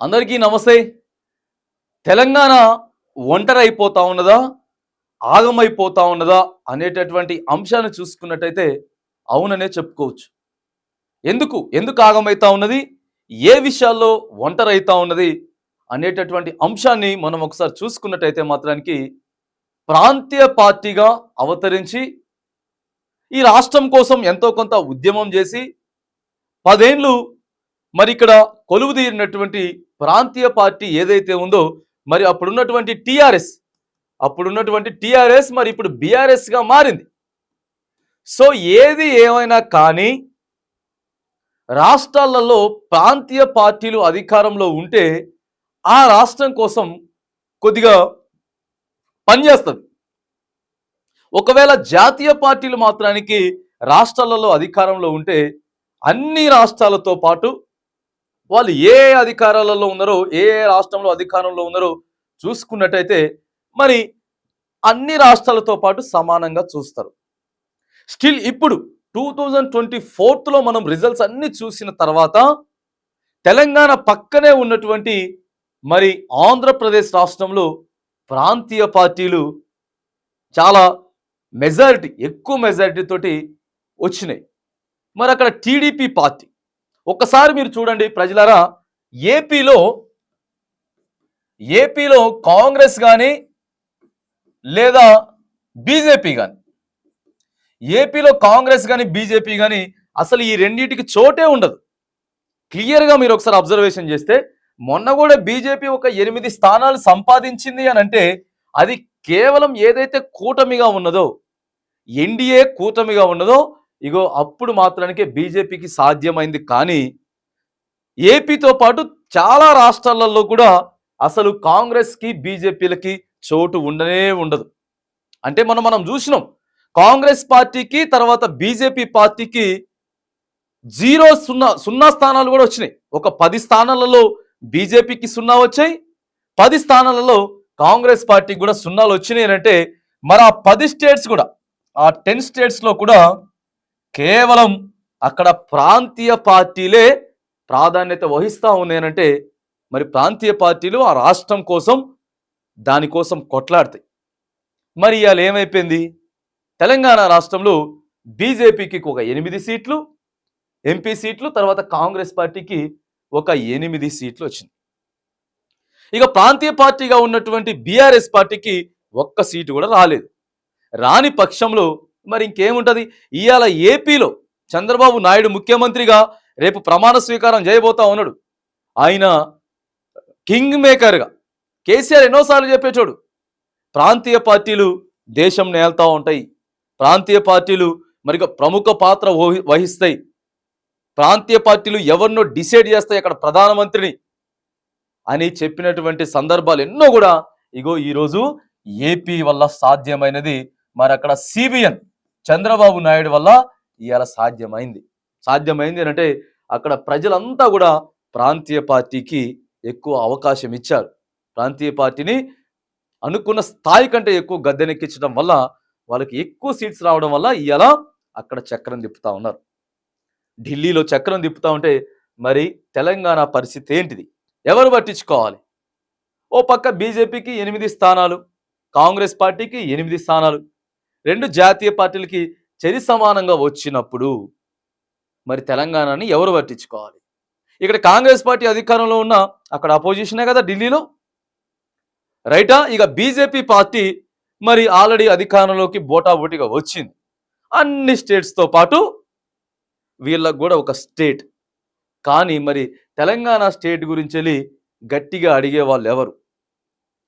అందరికీ నమస్తే. తెలంగాణ ఒంటరైపోతా ఉన్నదా? ఆగమైపోతా ఉన్నదా? అనేటటువంటి అంశాన్ని చూసుకున్నట్టయితే అవుననే చెప్పుకోవచ్చు. ఎందుకు? ఎందుకు ఆగమైతా ఉన్నది? ఏ విషయాల్లో ఒంటరైతా ఉన్నది? అనేటటువంటి అంశాన్ని మనం ఒకసారి చూసుకున్నట్టయితే మాత్రానికి ప్రాంతీయ పార్టీగా అవతరించి ఈ రాష్ట్రం కోసం ఎంతో కొంత ఉద్యమం చేసి పదేండ్లు మరి ఇక్కడ కొలువు తీరినటువంటి ప్రాంతీయ పార్టీ ఏదైతే ఉందో మరి అప్పుడున్నటువంటి టీఆర్ఎస్ అప్పుడున్నటువంటి టీఆర్ఎస్ మరి ఇప్పుడు బీఆర్ఎస్గా మారింది. సో ఏది ఏమైనా కానీ రాష్ట్రాలలో ప్రాంతీయ పార్టీలు అధికారంలో ఉంటే ఆ రాష్ట్రం కోసం కొద్దిగా పనిచేస్తుంది ఒకవేళ జాతీయ పార్టీలు మాత్రానికి రాష్ట్రాలలో అధికారంలో ఉంటే అన్ని రాష్ట్రాలతో పాటు వాళ్ళు ఏ అధికారాలలో ఉన్నారో ఏ ఏ రాష్ట్రంలో అధికారంలో ఉన్నారో చూసుకున్నట్టయితే మరి అన్ని రాష్ట్రాలతో పాటు సమానంగా చూస్తారు. స్టిల్ ఇప్పుడు టూ థౌజండ్ ట్వంటీ ఫోర్త్లో మనం రిజల్ట్స్ అన్ని చూసిన తర్వాత తెలంగాణ పక్కనే ఉన్నటువంటి మరి ఆంధ్రప్రదేశ్ రాష్ట్రంలో ప్రాంతీయ పార్టీలు చాలా మెజారిటీ ఎక్కువ మెజారిటీ తోటి వచ్చినాయి. మరి అక్కడ టీడీపీ పార్టీ ఒక్కసారి మీరు చూడండి ప్రజలారా ఏపీలో ఏపీలో కాంగ్రెస్ కానీ లేదా బీజేపీ కానీ ఏపీలో కాంగ్రెస్ కానీ బీజేపీ కానీ అసలు ఈ రెండింటికి చోటే ఉండదు. క్లియర్గా మీరు ఒకసారి అబ్జర్వేషన్ చేస్తే మొన్న కూడా బీజేపీ ఒక ఎనిమిది స్థానాలు సంపాదించింది అని అంటే అది కేవలం ఏదైతే కూటమిగా ఉన్నదో ఎన్డీఏ కూటమిగా ఉన్నదో ఇగో అప్పుడు మాత్రానికే బీజేపీకి సాధ్యమైంది. కానీ ఏపీతో పాటు చాలా రాష్ట్రాలలో కూడా అసలు కాంగ్రెస్కి బీజేపీలకి చోటు ఉండనే ఉండదు. అంటే మనం మనం చూసినాం. కాంగ్రెస్ పార్టీకి తర్వాత బీజేపీ పార్టీకి జీరో సున్నా సున్నా స్థానాలు కూడా వచ్చినాయి. ఒక పది స్థానాలలో బీజేపీకి సున్నా వచ్చాయి. పది స్థానాలలో కాంగ్రెస్ పార్టీకి కూడా సున్నాలు వచ్చినాయి అంటే మరి ఆ పది స్టేట్స్ కూడా ఆ టెన్ స్టేట్స్లో కూడా కేవలం అక్కడ ప్రాంతీయ పార్టీలే ప్రాధాన్యత వహిస్తూ ఉన్నాయనంటే మరి ప్రాంతీయ పార్టీలు ఆ రాష్ట్రం కోసం దానికోసం కొట్లాడతాయి. మరి ఇవాళ ఏమైపోయింది? తెలంగాణ రాష్ట్రంలో బీజేపీకి ఒక ఎనిమిది సీట్లు ఎంపీ సీట్లు తర్వాత కాంగ్రెస్ పార్టీకి ఒక ఎనిమిది సీట్లు వచ్చింది ఇక ప్రాంతీయ పార్టీగా ఉన్నటువంటి బీఆర్ఎస్ పార్టీకి ఒక్క సీటు కూడా రాలేదు. రాని పక్షంలో మరి ఇంకేముంటది? ఇవాళ ఏపీలో చంద్రబాబు నాయుడు ముఖ్యమంత్రిగా రేపు ప్రమాణ స్వీకారం చేయబోతా ఉన్నాడు. ఆయన కింగ్ మేకర్గా కేసీఆర్ ఎన్నోసార్లు చెప్పేటోడు ప్రాంతీయ పార్టీలు దేశం నేల్తా ఉంటాయి. ప్రాంతీయ పార్టీలు మరి ప్రముఖ పాత్ర వహి- వహిస్తాయి. ప్రాంతీయ పార్టీలు ఎవరినో డిసైడ్ చేస్తాయి అక్కడ ప్రధానమంత్రిని. అని చెప్పినటువంటి సందర్భాలు ఎన్నో కూడా ఇగో ఈరోజు ఏపీ వల్ల సాధ్యమైనది. మరి అక్కడ సిబిఎన్ చంద్రబాబు నాయుడు వల్ల ఇవాళ సాధ్యమైంది. సాధ్యమైంది అని అంటే అక్కడ ప్రజలంతా కూడా ప్రాంతీయ పార్టీకి ఎక్కువ అవకాశం ఇచ్చారు. ప్రాంతీయ పార్టీని అనుకున్న స్థాయి కంటే ఎక్కువ గద్దెనెక్కించడం వల్ల వాళ్ళకి ఎక్కువ సీట్స్ రావడం వల్ల ఇవాళ అక్కడ చక్రం తిప్పుతా ఉన్నారు. ఢిల్లీలో చక్రం తిప్పుతా ఉంటే మరి తెలంగాణ పరిస్థితి ఏంటిది? ఎవరు పట్టించుకోవాలి? ఓ పక్క బీజేపీకి ఎనిమిది స్థానాలు కాంగ్రెస్ పార్టీకి ఎనిమిది స్థానాలు రెండు జాతీయ పార్టీలకి చరి సమానంగా వచ్చినప్పుడు మరి తెలంగాణని ఎవరు పట్టించుకోవాలి? ఇక్కడ కాంగ్రెస్ పార్టీ అధికారంలో ఉన్న అక్కడ అపోజిషనే కదా ఢిల్లీలో? రైటా? ఇక బీజేపీ పార్టీ మరి ఆల్రెడీ అధికారంలోకి బోటాబోటీగా వచ్చింది. అన్ని స్టేట్స్తో పాటు వీళ్ళకు కూడా ఒక స్టేట్ కానీ మరి తెలంగాణ స్టేట్ గురించి వెళ్ళి గట్టిగా అడిగే వాళ్ళు ఎవరు?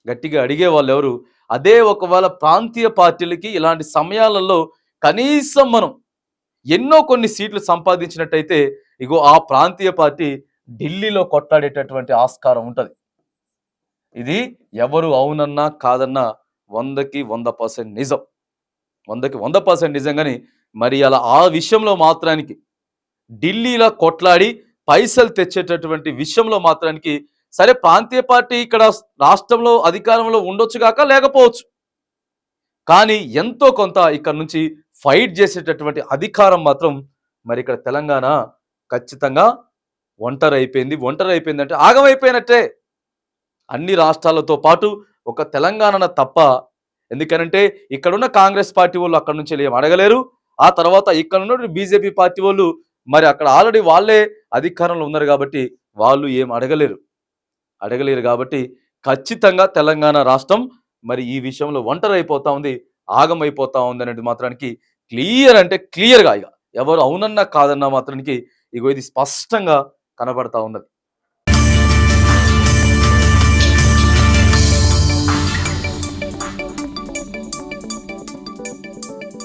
గట్టిగా అడిగే వాళ్ళు ఎవరు అదే ఒకవేళ ప్రాంతీయ పార్టీలకి ఇలాంటి సమయాలలో కనీసం మనం ఎన్నో కొన్ని సీట్లు సంపాదించినట్టయితే ఇగో ఆ ప్రాంతీయ పార్టీ ఢిల్లీలో కొట్లాడేటటువంటి ఆస్కారం ఉంటుంది. ఇది ఎవరు అవునన్నా కాదన్నా వందకి వంద పర్సెంట్ నిజం. వందకి వంద పర్సెంట్ నిజం కానీ మరి అలా ఆ విషయంలో మాత్రానికి ఢిల్లీలో కొట్లాడి పైసలు తెచ్చేటటువంటి విషయంలో మాత్రానికి సరే ప్రాంతీయ పార్టీ ఇక్కడ రాష్ట్రంలో అధికారంలో ఉండొచ్చు కాక లేకపోవచ్చు. కానీ ఎంతో కొంత ఇక్కడ నుంచి ఫైట్ చేసేటటువంటి అధికారం మాత్రం మరి ఇక్కడ తెలంగాణ ఖచ్చితంగా ఒంటరి అయిపోయింది ఒంటరి అయిపోయింది అంటే ఆగమైపోయినట్టే. అన్ని రాష్ట్రాలతో పాటు ఒక తెలంగాణ తప్ప ఎందుకనంటే ఇక్కడున్న కాంగ్రెస్ పార్టీ వాళ్ళు అక్కడ నుంచి ఏం అడగలేరు. ఆ తర్వాత ఇక్కడ ఉన్న బీజేపీ పార్టీ వాళ్ళు మరి అక్కడ ఆల్రెడీ వాళ్ళే అధికారంలో ఉన్నారు కాబట్టి వాళ్ళు ఏం అడగలేరు. అడగలేరు కాబట్టి ఖచ్చితంగా తెలంగాణ రాష్ట్రం మరి ఈ విషయంలో ఒంటరి అయిపోతా ఉంది ఆగమైపోతా ఉంది అనేది మాత్రానికి క్లియర్ అంటే క్లియర్గా ఇక ఎవరు అవునన్నా కాదన్నా మాత్రానికి ఇగో ఇది స్పష్టంగా కనబడతా ఉన్నది.